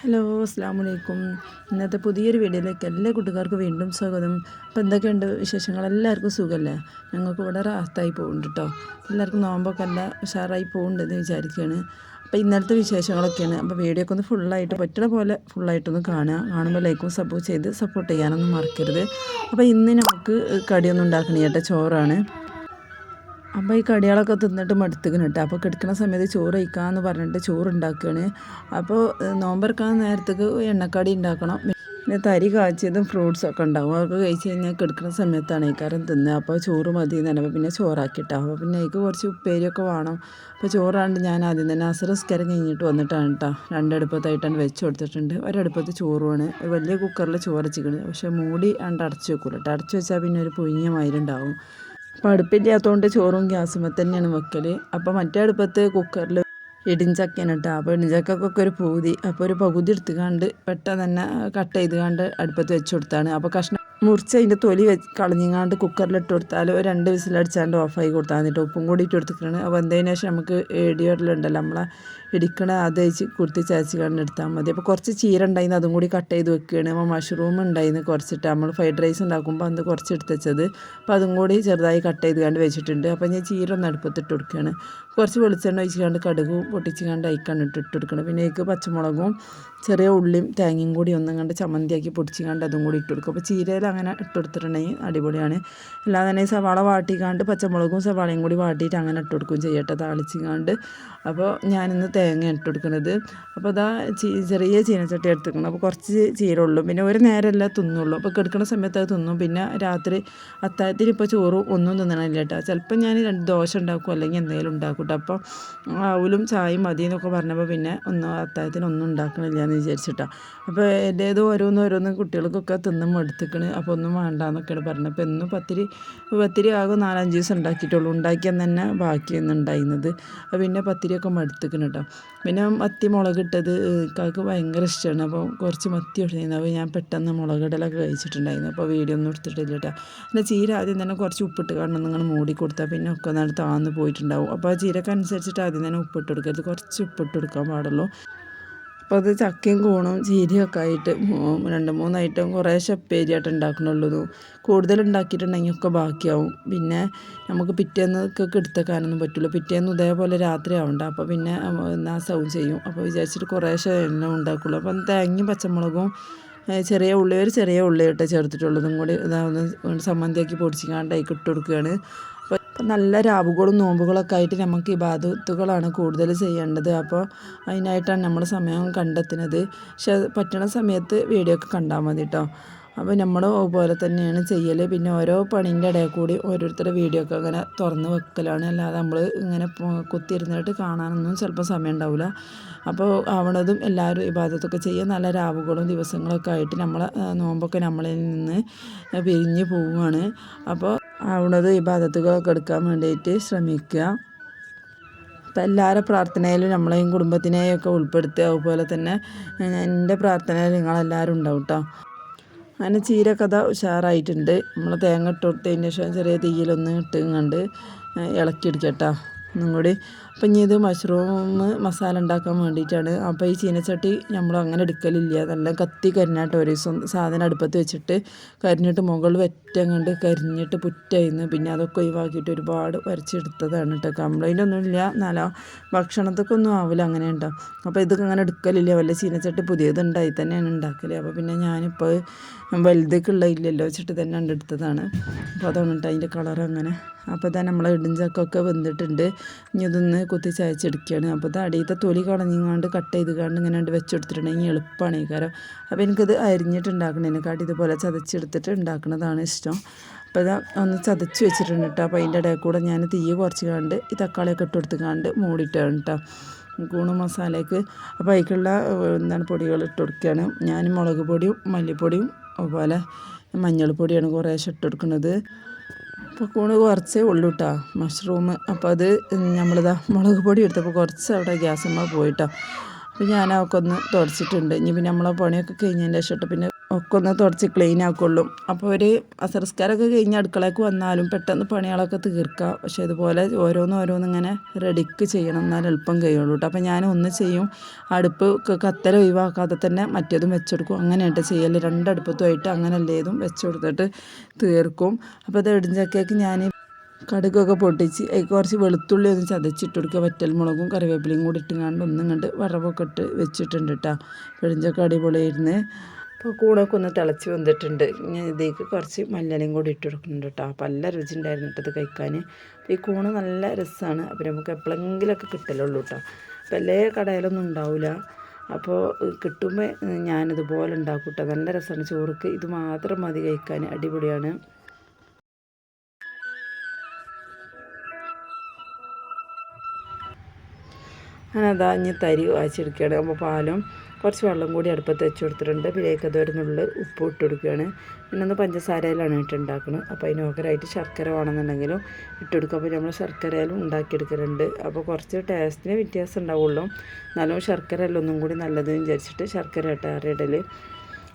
Hello അസ്സാം വലൈക്കും ഇന്നത്തെ പുതിയൊരു വീഡിയോയിലേക്ക് എല്ലാ കൂട്ടുകാർക്കും വീണ്ടും സ്വാഗതം. അപ്പോൾ എന്തൊക്കെയുണ്ട് വിശേഷങ്ങൾ? എല്ലാവർക്കും സുഖമല്ലേ ഞങ്ങൾക്ക് ഇവിടെ റാത്തായി പോകുന്നുണ്ട് കേട്ടോ എല്ലാവർക്കും നോമ്പൊക്കെ അല്ല ഉഷാറായി പോകുന്നുണ്ടെന്ന് വിചാരിക്കുകയാണ് അപ്പോൾ ഇന്നലത്തെ വിശേഷങ്ങളൊക്കെയാണ്. അപ്പോൾ വീഡിയോ ഒക്കെ ഒന്ന് ഫുള്ളായിട്ട് പറ്റുന്ന പോലെ ഫുള്ളായിട്ടൊന്ന് കാണുക. കാണുമ്പോൾ ലൈക്കും സപ്പോർട്ട് ചെയ്ത് സപ്പോർട്ട് ചെയ്യാനൊന്നും മറക്കരുത്. അപ്പോൾ ഇന്ന് നമുക്ക് കടിയൊന്നും ഉണ്ടാക്കണേ ചേട്ടാ ചോറാണ്. അപ്പോൾ ഈ കടികളൊക്കെ തിന്നിട്ട് മടുത്തിക്കണം കേട്ടോ അപ്പോൾ കിടക്കുന്ന സമയത്ത് ചോറ് കഴിക്കാമെന്ന് പറഞ്ഞിട്ട് ചോറ് ഉണ്ടാക്കുകയാണ് അപ്പോൾ നോമ്പറക്കാൻ നേരത്തേക്ക് എണ്ണക്കടി ഉണ്ടാക്കണം പിന്നെ തരി കാച്ചിയതും ഫ്രൂട്ട്സൊക്കെ ഉണ്ടാവും അതൊക്കെ കഴിച്ച് കഴിഞ്ഞാൽ കിടക്കുന്ന സമയത്താണ് ഈ കാരം തിന്നുക അപ്പോൾ ചോറ് മതി എന്ന് അപ്പോൾ പിന്നെ ചോറാക്കിയിട്ടാ അപ്പോൾ പിന്നെ എനിക്ക് കുറച്ച് ഉപ്പേരിയൊക്കെ വേണം. അപ്പോൾ ചോറാണ്ട് ഞാൻ ആദ്യം തന്നെ അസറസ്കരം കഴിഞ്ഞിട്ട് വന്നിട്ടാണ് കേട്ടോ രണ്ടടുപ്പത്തായിട്ടാണ് വെച്ച് കൊടുത്തിട്ടുണ്ട്. ഒരടുപ്പത്ത് ചോറുമാണ് വലിയ കുക്കറിൽ ചോറ് വെച്ചിരിക്കുന്നത് പക്ഷേ മൂടി അണ്ട് അടച്ച് വെക്കൂല കേട്ടോ അടച്ച് വെച്ചാൽ പിന്നെ ഒരു പുഴിഞ്ഞ മയിരുണ്ടാവും അപ്പോൾ അടുപ്പില്ലാത്തതുകൊണ്ട് ചോറും ഗ്യാസുമ്മ തന്നെയാണ് വെക്കൽ അപ്പോൾ മറ്റേ അടുപ്പത്ത് കുക്കറിൽ ഇടിഞ്ചക്കയാണ് കേട്ടോ അപ്പോൾ ഇടിഞ്ചക്കൊക്കെ ഒരു പൂതി. അപ്പോൾ ഒരു പകുതി എടുത്തുകാണ്ട് പെട്ടെന്ന് തന്നെ കട്ട് ചെയ്ത് കണ്ട് അടുപ്പത്ത് വെച്ച് കൊടുത്താണ്. അപ്പോൾ കഷ്ണം മുറിച്ച് അതിന്റെ തൊലി വെച്ച് കളഞ്ഞിങ്ങാണ്ട് കുക്കറിലിട്ട് കൊടുത്താൽ ഒരു രണ്ട് വിസിലടിച്ചാണ്ട് ഓഫായി കൊടുത്താൽ എന്നിട്ട് ഉപ്പും കൂടി ഇട്ട് കൊടുത്തിട്ടാണ് അപ്പോൾ എന്തതിനു ശേഷം നമുക്ക് ഏടിയോട്ടിലുണ്ടല്ലോ നമ്മളെ ഇടിക്കണ അത് വെച്ച് കുർത്തി ചാച്ചി കണ്ട് എടുത്താൽ മതി. അപ്പോൾ കുറച്ച് ചീര ഉണ്ടായിരുന്നു അതും കൂടി കട്ട് ചെയ്ത് വെക്കുകയാണ്. അപ്പോൾ മഷ്റൂം ഉണ്ടായിരുന്നു കുറച്ചിട്ട് നമ്മൾ ഫ്രൈഡ് റൈസ് ഉണ്ടാക്കുമ്പോൾ അത് കുറച്ച് എടുത്ത് വെച്ചത്. അപ്പോൾ അതും കൂടി ചെറുതായി കട്ട് ചെയ്ത് കണ്ട് വെച്ചിട്ടുണ്ട്. അപ്പോൾ ഞാൻ ചീര ഒന്ന് അടുപ്പത്തിട്ട് കൊടുക്കുകയാണ്. കുറച്ച് വെളിച്ചെണ്ണ ഒഴിച്ച് കടുക് കടുകും പൊട്ടിച്ച് കണ്ട് അയക്കാണ് ഇട്ടിട്ട് കൊടുക്കണം പിന്നെ അതിലേക്ക് പച്ചമുളകും ചെറിയ ഉള്ളിയും തേങ്ങയും കൂടി ഒന്നും കണ്ട് ചമ്മന്തിയാക്കി പൊടിച്ച് കണ്ട് അതും കൂടി ഇട്ട് കൊടുക്കും. അപ്പോൾ ചീരയിൽ അങ്ങനെ ഇട്ട് കൊടുത്തിട്ടുണ്ടെങ്കിൽ അടിപൊളിയാണ്. അല്ലാതെ തന്നെ സവാള വാട്ടിക്കാണ്ട് പച്ചമുളകും സവാളയും കൂടി വാട്ടിയിട്ട് അങ്ങനെ ഇട്ട് കൊടുക്കും ചെയ്യട്ടെ താളിച്ചിക്കാണ്ട് അപ്പോൾ ഞാനിന്ന് തേങ്ങ ഇട്ട് കൊടുക്കുന്നത് അപ്പോൾ അതാ ചെറിയ ചീനച്ചട്ടി എടുത്തിരിക്കണം അപ്പോൾ കുറച്ച് ചീര ഉള്ളൂ. പിന്നെ ഒരു നേരമല്ല തിന്നുള്ളൂ. അപ്പോൾ കിടക്കുന്ന സമയത്ത് അത് തിന്നും. പിന്നെ രാത്രി അത്താഴത്തിന് ഇപ്പോൾ ചോറ് ഒന്നും തിന്നണില്ല കേട്ടോ. ചിലപ്പോൾ ഞാൻ രണ്ട് ദോശ ഉണ്ടാക്കും അല്ലെങ്കിൽ എന്തെങ്കിലും ഉണ്ടാക്കും. കേട്ടോ അപ്പോൾ അവലും ചായയും മതി എന്നൊക്കെ പറഞ്ഞപ്പോൾ പിന്നെ ഒന്നും അത്താഴത്തിന് ഒന്നും ഉണ്ടാക്കണില്ല എന്ന് വിചാരിച്ചിട്ടാണ് അപ്പോൾ എന്റേത് ഓരോന്നും ഓരോന്നും കുട്ടികൾക്കൊക്കെ തിന്നും എടുത്തിക്കണ് അപ്പോൾ ഒന്നും വേണ്ട എന്നൊക്കെയാണ് പറഞ്ഞത്. അപ്പോൾ എന്നും പത്തിരി പത്തിരി ആകും നാലഞ്ച് ദിവസം ഉണ്ടാക്കിയിട്ടുള്ളൂ. ഉണ്ടാക്കിയാൽ തന്നെ ബാക്കിയൊന്നും ഉണ്ടായിരുന്നത്. പിന്നെ പത്തിരിയൊക്കെ മടുത്തിക്കണം കേട്ടോ. പിന്നെ മത്തി മുളകിട്ടത് കാക്ക് ഭയങ്കര ഇഷ്ടമാണ് അപ്പോൾ കുറച്ച് മത്തി ഇടുന്നത് അപ്പോൾ ഞാൻ പെട്ടെന്ന് മുളകിടലൊക്കെ കഴിച്ചിട്ടുണ്ടായിരുന്നു. അപ്പോൾ വീഡിയോ ഒന്നും എടുത്തിട്ടില്ല കേട്ടോ. പിന്നെ ചീര ആദ്യം തന്നെ കുറച്ച് ഉപ്പിട്ട് കാണണം നിങ്ങൾ മൂടി കൊടുത്താൽ പിന്നെ ഒക്കെ നല്ല താന്ന് പോയിട്ടുണ്ടാവും. അപ്പോൾ ആ ചീരക്ക് അനുസരിച്ചിട്ട് ആദ്യം തന്നെ ഉപ്പിട്ട് കൊടുക്കരുത് കുറച്ച് ഉപ്പിട്ട് കൊടുക്കാൻ പാടുള്ളൂ. അപ്പോൾ അത് ചക്കയും കൂണും ചീരയൊക്കെ ആയിട്ട് രണ്ട് മൂന്ന് ഐറ്റം കുറേശ്ശെ ഉപ്പേരിയായിട്ട് ഉണ്ടാക്കണുള്ളൂ. കൂടുതൽ ഉണ്ടാക്കിയിട്ടുണ്ടെങ്കിൽ ഒക്കെ ബാക്കിയാവും. പിന്നെ നമുക്ക് പിറ്റേന്നൊക്കെ എടുത്തേക്കാനൊന്നും പറ്റില്ല പിറ്റേന്ന് ഇതേപോലെ രാത്രി ആവണ്ട. അപ്പോൾ പിന്നെ നാസവും ചെയ്യും. അപ്പോൾ വിചാരിച്ചിട്ട് കുറേശ്ശെ എണ്ണ ഉണ്ടാക്കുള്ളൂ. അപ്പം തേങ്ങയും പച്ചമുളകും ചെറിയ ഉള്ളി ഒരു ചെറിയ ഉള്ളി ഇട്ട് ചേർത്തിട്ടുള്ളതും കൂടി ഇതാവുന്ന സമ്മന്തിയാക്കി പൊടിച്ചിങ്ങാണ്ടായി ഇട്ട് കൊടുക്കുകയാണ്. അപ്പോൾ നല്ല രാവുകളും നോമ്പുകളൊക്കെ ആയിട്ട് നമുക്ക് ഇബാദത്തുകളാണ് കൂടുതൽ ചെയ്യേണ്ടത്. അപ്പോൾ അതിനായിട്ടാണ് നമ്മൾ സമയം കണ്ടെത്തുന്നത്. പക്ഷെ പറ്റണ സമയത്ത് വീഡിയോ ഒക്കെ കണ്ടാൽ മതി കേട്ടോ അപ്പോൾ നമ്മൾ പോലെ തന്നെയാണ് ചെയ്യൽ പിന്നെ ഓരോ പണീന്റെ ഇടയിൽ കൂടി ഓരോരുത്തരുടെ വീഡിയോ ഒക്കെ അങ്ങനെ തുറന്ന് വെക്കലാണ്. അല്ലാതെ നമ്മൾ ഇങ്ങനെ കുത്തിയിരുന്നിട്ട് കാണാനൊന്നും ചിലപ്പോൾ സമയം ഉണ്ടാവില്ല. അപ്പോൾ ആവണതും എല്ലാവരും ഇബാദത്തൊക്കെ ചെയ്യുക. നല്ല രാവുകളും ദിവസങ്ങളൊക്കെ ആയിട്ട് നമ്മൾ നോമ്പൊക്കെ നമ്മളിൽ നിന്ന് പിരിഞ്ഞ് പോവുകയാണ്. അപ്പോൾ ആവണത് ഇബാദത്തുകളൊക്കെ എടുക്കാൻ വേണ്ടിയിട്ട് ശ്രമിക്കുക. അപ്പം എല്ലാവരുടെ പ്രാർത്ഥനയിലും നമ്മളെയും കുടുംബത്തിനെയും ഒക്കെ ഉൾപ്പെടുത്തുക. അതുപോലെ തന്നെ എന്റെ പ്രാർത്ഥനയിൽ നിങ്ങളെല്ലാവരും ഉണ്ടാവും കേട്ടോ. അങ്ങനെ ചീരക്കഥ ഉഷാറായിട്ടുണ്ട്. നമ്മൾ തേങ്ങ ഇട്ട് കൊടുത്തതിന് ശേഷം ചെറിയ തീയിലൊന്ന് ഇട്ട് കണ്ട് ഇളക്കിയെടുക്കട്ടോ ഒന്നും കൂടി അപ്പം ഇനി ഇത് മഷ്റൂം മസാല ഉണ്ടാക്കാൻ വേണ്ടിയിട്ടാണ്. അപ്പോൾ ഈ ചീനച്ചട്ടി നമ്മൾ അങ്ങനെ എടുക്കലില്ല. നല്ല കത്തി കരിഞ്ഞാട്ട് ഒരു ദിവസം സാധനം അടുപ്പത്ത് വെച്ചിട്ട് കരിഞ്ഞിട്ട് മുകളിൽ വെറ്റം കണ്ട് കരിഞ്ഞിട്ട് പുറ്റായിരുന്നു പിന്നെ അതൊക്കെ ഒഴിവാക്കിയിട്ട് ഒരുപാട് വരച്ചെടുത്തതാണ് കേട്ടോ കംപ്ലൈന്റ് ഒന്നുമില്ല നല്ല ഭക്ഷണത്തൊക്കെ ഒന്നും ആവില്ല അങ്ങനെ ഉണ്ടാവും അപ്പോൾ ഇതൊക്കെ അങ്ങനെ എടുക്കലില്ല. വല്ല ചീനച്ചട്ടി പുതിയതുണ്ടായി തന്നെയാണ് ഉണ്ടാക്കൽ അപ്പോൾ പിന്നെ ഞാനിപ്പോൾ വലുതൊക്കെ ഉള്ള ഇല്ലല്ലോ വെച്ചിട്ട് തന്നെ കണ്ടെടുത്തതാണ് അപ്പോൾ അതാണ് കേട്ടോ അതിന്റെ കളർ അങ്ങനെ. അപ്പോൾ തന്നെ നമ്മളെ ഇടിഞ്ചക്കൊക്കെ വെന്തിട്ടുണ്ട്. ഇനി ഇതൊന്ന് കുത്തി ചായച്ചെടുക്കുകയാണ് അപ്പോൾ ഇത് അടിയത്തെ തൊലി കളഞ്ഞിങ്ങാണ്ട് കട്ട് ചെയ്ത് കണ്ട് ഇങ്ങനെ വെച്ചെടുത്തിട്ടുണ്ടെങ്കിൽ എളുപ്പമാണ് ഈ കാരം. അപ്പോൾ എനിക്കത് അരിഞ്ഞിട്ട് ഇതുപോലെ ചതച്ചെടുത്തിട്ട് ഉണ്ടാക്കുന്നതാണ് ഇഷ്ടം. അപ്പോൾ ഇതാ ഒന്ന് ചതച്ച് വെച്ചിട്ടുണ്ട് കേട്ടോ അപ്പോൾ അതിന്റെ ഇടയിൽ കൂടെ ഞാൻ തീ കുറച്ച് കണ്ട് ഈ തക്കാളിയൊക്കെ ഇട്ട് കൊടുത്ത് കണ്ട് മൂടിയിട്ടാണ് കേട്ടോ കൂണ് മസാലയ്ക്ക്. അപ്പോൾ അതിലേക്കുള്ള എന്താണ് പൊടികൾ ഇട്ട് കൊടുക്കുകയാണ് ഞാൻ മുളക് പൊടിയും മല്ലിപ്പൊടിയും അതുപോലെ മഞ്ഞൾപ്പൊടിയാണ് കുറേശ്ശെ ഇട്ട് കൊടുക്കുന്നത് അപ്പോൾ കുറച്ചേ ഉള്ളൂ കേട്ടോ മഷ്റൂം അപ്പോൾ അത് നമ്മളിതാ മുളക് പൊടി എടുത്തപ്പോൾ കുറച്ച് അവിടെ ഗ്യാസമ്മ പോയിട്ടോ അപ്പോൾ ഞാൻ ഒന്ന് തുടച്ചിട്ടുണ്ട്. ഇനി പിന്നെ നമ്മളെ പണിയൊക്കെ കഴിഞ്ഞതിന്റെ ശേഷം പിന്നെ ഒക്കെ ഒന്ന് തുടച്ച് ക്ലീൻ ആക്കുള്ളൂ. അപ്പോൾ ഒരു അസർസ്കാരമൊക്കെ കഴിഞ്ഞ് അടുക്കളയ്ക്ക് വന്നാലും പെട്ടെന്ന് പണികളൊക്കെ തീർക്കാം. പക്ഷേ ഇതുപോലെ ഓരോന്ന് ഓരോന്ന് ഇങ്ങനെ റെഡിക്ക് ചെയ്യണം എന്നാൽ എളുപ്പം കഴിയുള്ളൂ കേട്ടോ അപ്പോൾ ഞാൻ ഒന്ന് ചെയ്യും. അടുപ്പ് കത്തല ഒഴിവാക്കാതെ തന്നെ മറ്റേതും വെച്ചെടുക്കും. അങ്ങനെയായിട്ട് ചെയ്യൽ രണ്ടടുപ്പത്തുമായിട്ട് അങ്ങനെ എല്ലേതും വെച്ചെടുത്തിട്ട് തീർക്കും. അപ്പോൾ അത് ഇടിഞ്ചക്കേക്ക് ഞാൻ കടുകൊക്കെ പൊട്ടിച്ച് അതിൽ കുറച്ച് വെളുത്തുള്ളി ഒന്ന് ചതച്ചിട്ട് കൊടുക്കുക. വറ്റൽമുളകും കറിവേപ്പിലയും കൂടി ഇട്ടുങ്ങാണ്ട് ഒന്നും കണ്ട് വറവൊക്കെ ഇട്ട് വെച്ചിട്ടുണ്ട് കേട്ടോ പിഴിഞ്ചൊക്കെ അടിപൊളിയായിരുന്നു. അപ്പോൾ കൂടൊക്കെ ഒന്ന് തിളച്ച് വന്നിട്ടുണ്ട്. ഇനി ഇതിലേക്ക് കുറച്ച് മല്ലിലയും കൂടി ഇട്ട് കൊടുക്കുന്നുണ്ട് കേട്ടോ. അപ്പോൾ നല്ല രുചി ഉണ്ടായിരുന്നു കേട്ടത് കഴിക്കാൻ. ഈ കൂണ് നല്ല രസമാണ് അപ്പോൾ നമുക്ക് എപ്പോഴെങ്കിലുമൊക്കെ കിട്ടലുള്ളൂ കേട്ടോ. അപ്പോൾ എല്ലാ കടയിലൊന്നും ഉണ്ടാവില്ല അപ്പോൾ കിട്ടുമ്പോൾ ഞാനിതുപോലെ ഉണ്ടാക്കും കേട്ടോ. നല്ല രസമാണ് ചോറുക്ക് ഇത് മാത്രം മതി കഴിക്കാൻ. അടിപൊളിയാണ്. അതാ ഇനി തരി വായിച്ചെടുക്കുകയാണ്. അപ്പോൾ പാലും കുറച്ച് വെള്ളം കൂടി അടുപ്പത്ത് വെച്ച് കൊടുത്തിട്ടുണ്ട്. ഇതിലേക്ക് നുള്ളിൽ ഉപ്പ് ഇട്ട് കൊടുക്കുകയാണ്. പിന്നെ ഒന്ന് പഞ്ചസാരയിലാണ് ഇട്ട് ഉണ്ടാക്കുന്നത് അപ്പോൾ അതിന് ഓക്കറായിട്ട് ശർക്കര വേണമെന്നുണ്ടെങ്കിലും ഇട്ട് കൊടുക്കുക അപ്പോൾ നമ്മൾ ശർക്കരയിലും ഉണ്ടാക്കിയെടുക്കലുണ്ട് അപ്പോൾ കുറച്ച് ടേസ്റ്റിന് വ്യത്യാസം ഉണ്ടാവുള്ളൂ. എന്നാലും ശർക്കര ഒന്നും കൂടി നല്ലതെന്ന് വിചാരിച്ചിട്ട് ശർക്കര ഇട്ടാറിടൽ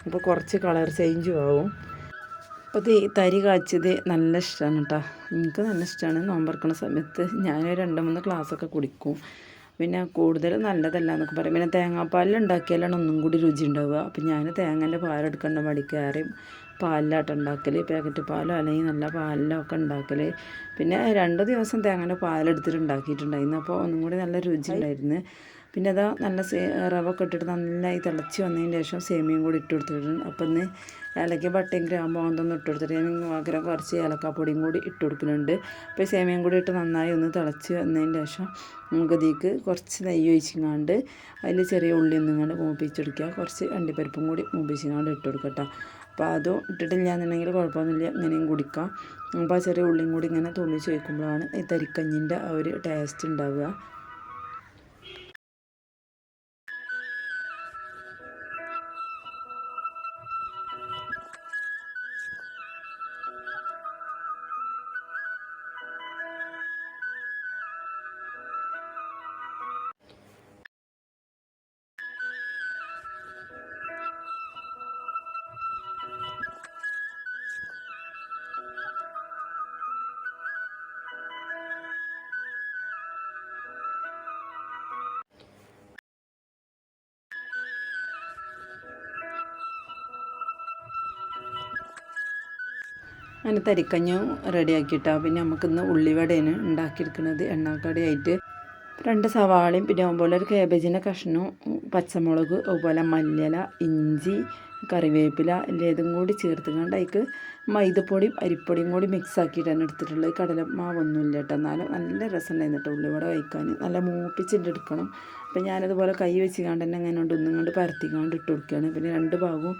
അപ്പോൾ കുറച്ച് കളർ ചേഞ്ചും ആവും. അപ്പോൾ ഈ തരി കാച്ചത് നല്ല ഇഷ്ടമാണ് കേട്ടോ എനിക്ക് നല്ല ഇഷ്ടമാണ് നോമ്പറക്കണ സമയത്ത് ഞാൻ രണ്ട് മൂന്ന് ഗ്ലാസ്സൊക്കെ കുടിക്കും. പിന്നെ കൂടുതൽ നല്ലതല്ല എന്നൊക്കെ പറയും. പിന്നെ തേങ്ങാപ്പാലിൽ ഉണ്ടാക്കിയാലാണ് ഒന്നും കൂടി രുചി ഉണ്ടാവുക. അപ്പം ഞാൻ തേങ്ങേന്റെ പാലെടുക്കേണ്ട മടിക്കാറും പാലിലാട്ടം ഉണ്ടാക്കൽ പാക്കറ്റ് പാലോ അല്ലെങ്കിൽ നല്ല പാലിലോ ഒക്കെ ഉണ്ടാക്കൽ പിന്നെ രണ്ട് ദിവസം തേങ്ങേന്റെ പാലെടുത്തിട്ട് ഉണ്ടാക്കിയിട്ടുണ്ടായിരുന്നു. അപ്പോൾ ഒന്നും കൂടി നല്ല രുചി ഉണ്ടായിരുന്നു. പിന്നെ അതാ നല്ല റവ ഒക്കെ ഇട്ടിട്ട് നന്നായി തിളച്ച് വന്നതിന് ശേഷം സേമിയയും കൂടി ഇട്ട് കൊടുത്തിട്ടുണ്ട്. അപ്പം ഇന്ന് ഏലക്ക ബട്ടയും ഗ്രാമ്പോ അതൊന്നും ഇട്ട് കൊടുത്തിട്ട് ഞാൻ പകരം കുറച്ച് ഏലക്കാപ്പൊടിയും കൂടി ഇട്ട് കൊടുക്കുന്നുണ്ട്. അപ്പോൾ സേമിയയും കൂടി ഇട്ട് നന്നായി ഒന്ന് തിളച്ച് വന്നതിന് ശേഷം നമുക്ക് ഇതിലേക്ക് കുറച്ച് നെയ്യ് ഒഴിച്ചിങ്ങാണ്ട് അതിൽ ചെറിയ ഉള്ളി ഒന്നിങ്ങാണ്ട് മൂപ്പിച്ചെടുക്കുക. കുറച്ച് അണ്ടിപ്പരിപ്പും കൂടി മൂപ്പിച്ചിങ്ങാണ്ട് ഇട്ട് കൊടുക്കട്ടോ. അപ്പോൾ അതും ഇട്ടിട്ടില്ല എന്നുണ്ടെങ്കിൽ കുഴപ്പമൊന്നുമില്ല. ഇങ്ങനെയും കുടിക്കാം. അപ്പോൾ ആ ചെറിയ ഉള്ളിയും കൂടി ഇങ്ങനെ തുള്ളിച്ച് വയ്ക്കുമ്പോഴാണ് ഈ തരിക്കഞ്ഞിന്റെ ആ ഒരു ടേസ്റ്റ് ഉണ്ടാവുക. അങ്ങനെ തരിക്കഞ്ഞും റെഡിയാക്കിയിട്ടാണ് പിന്നെ നമുക്കിന്ന് ഉള്ളിവടയാണ് ഉണ്ടാക്കിയെടുക്കുന്നത് എണ്ണക്കടയായിട്ട്. രണ്ട് സവാളയും പിന്നെ അതുപോലെ ഒരു കേബേജിന്റെ കഷ്ണവും പച്ചമുളക് അതുപോലെ മല്ലില ഇഞ്ചി കറിവേപ്പില എല്ലാതും കൂടി ചേർത്തുകൊണ്ട് അതിക്ക് മൈദപ്പൊടിയും അരിപ്പൊടിയും കൂടി മിക്സ് ആക്കിയിട്ടാണ് എടുത്തിട്ടുള്ളത്. കടലമാവൊന്നുമില്ല കേട്ടോ. എന്നാലും നല്ല രസം ഉണ്ടായിരുന്നു കേട്ടോ ഉള്ളിവട കഴിക്കാൻ. നല്ല മൂപ്പിച്ചിട്ട് എടുക്കണം. അപ്പം ഞാനതുപോലെ കൈ വെച്ചുകൊണ്ട് തന്നെ അങ്ങനെ ഉണ്ട് ഒന്നും കൊണ്ട് പരത്തിക്കാണ്ട് ഇട്ട് കൊടുക്കുകയാണ്. പിന്നെ രണ്ട് ഭാഗവും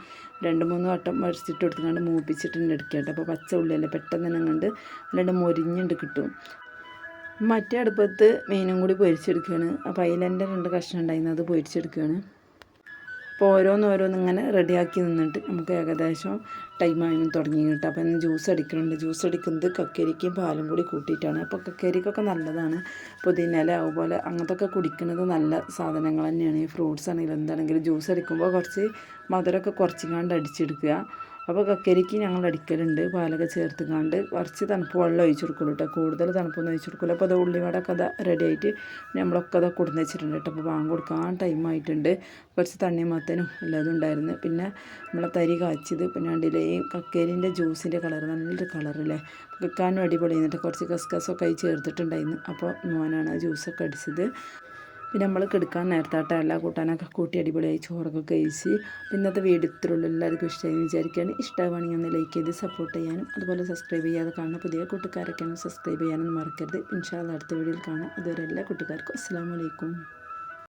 രണ്ട് മൂന്ന് വട്ടം വരച്ചിട്ട് കൊടുത്തുകൊണ്ട് മൂപ്പിച്ചിട്ടുണ്ട് എടുക്കുക അപ്പോൾ പച്ച ഉള്ളിയല്ലേ പെട്ടെന്ന് തന്നെ കണ്ട് അല്ലാണ്ട് മൊരിഞ്ഞുണ്ട് കിട്ടും. മറ്റേ അടുപ്പത്ത് മീനും കൂടി പൊരിച്ചെടുക്കുകയാണ്. അപ്പോൾ അതിലെന്റെ രണ്ട് കഷ്ണം ഉണ്ടായിരുന്നു അത് പൊരിച്ചെടുക്കുകയാണ്. അപ്പോൾ ഓരോന്ന് ഓരോന്ന് ഇങ്ങനെ റെഡിയാക്കി നിന്നിട്ട് നമുക്ക് ഏകദേശം ടൈം ആയി തുടങ്ങി കേട്ടോ. അപ്പോൾ ഇന്ന് ജ്യൂസ് അടിക്കുന്നുണ്ട് ജ്യൂസ് അടിക്കുന്നത് കക്കരിക്കും പാലും കൂടി കൂട്ടിയിട്ടാണ്. അപ്പോൾ കക്കരിക്കൊക്കെ നല്ലതാണ്. പുതിനല അതുപോലെ അങ്ങനത്തെ കുടിക്കുന്നത് നല്ല സാധനങ്ങൾ തന്നെയാണ്. ഈ ഫ്രൂട്ട്സ് ആണെങ്കിലും എന്താണെങ്കിലും ജ്യൂസ് അടിക്കുമ്പോൾ കുറച്ച് മധുരമൊക്കെ കുറച്ചിങ്ങാണ്ട് അടിച്ചെടുക്കുക. അപ്പോൾ കക്കരിക്ക് ഞങ്ങൾ അടിക്കലുണ്ട് പാലൊക്കെ ചേർത്ത് കണ്ട് കുറച്ച് തണുപ്പ് വെള്ളം ഒഴിച്ചു കൊടുക്കുള്ളൂ കേട്ടോ കൂടുതൽ തണുപ്പൊന്നും ഒഴിച്ചു കൊടുക്കില്ല അപ്പോൾ അത് ഉള്ളിവടൊക്കെ കഥ റെഡി ആയിട്ട് നമ്മളൊക്കെ അത് കൊടുന്ന് വെച്ചിട്ടുണ്ട് കേട്ടോ അപ്പോൾ പാങ്ങ് കൊടുക്കാൻ ടൈം ആയിട്ടുണ്ട്. കുറച്ച് തണ്ണിമത്തനും എല്ലാതും ഉണ്ടായിരുന്നു. പിന്നെ നമ്മളെ തരി കാച്ചത് പിന്നെ കണ്ടില്ലേ ഈ കക്കേരിന്റെ ജ്യൂസിന്റെ കളർ നല്ലൊരു കളറല്ലേ വെക്കാനും അടിപൊളി കുറച്ച് കസ്കസൊക്കെ ആയി ചേർത്തിട്ടുണ്ടായിരുന്നു. അപ്പോൾ മോനാണ് ആ ജ്യൂസൊക്കെ അടിച്ചത്. പിന്നെ നമ്മൾ കിടക്കാൻ നേരത്താട്ട എല്ലാ കൂട്ടാനൊക്കെ കൂട്ടി അടിപൊളിയായി ചോറൊക്കെ കഴിച്ച് ഇന്നത്തെ വീഡിയോ ഇത്രയുള്ളൂ എല്ലാവർക്കും ഇഷ്ടമായി വിചാരിക്കുകയാണ്. ഇഷ്ടമാണെങ്കിൽ ഒന്ന് ലൈക്ക് ചെയ്ത് സപ്പോർട്ട് ചെയ്യാനും അതുപോലെ സബ്സ്ക്രൈബ് ചെയ്യാതെ കാണുന്ന പുതിയ കൂട്ടുകാരൊക്കെയാണ് സബ്സ്ക്രൈബ് ചെയ്യാനൊന്നും മറക്കരുത്. ഇൻഷാല്ല അടുത്ത വീഡിയോയിൽ കാണാം. അതുവരെ എല്ലാ കൂട്ടുകാർക്കും അസ്സാം വലൈക്കും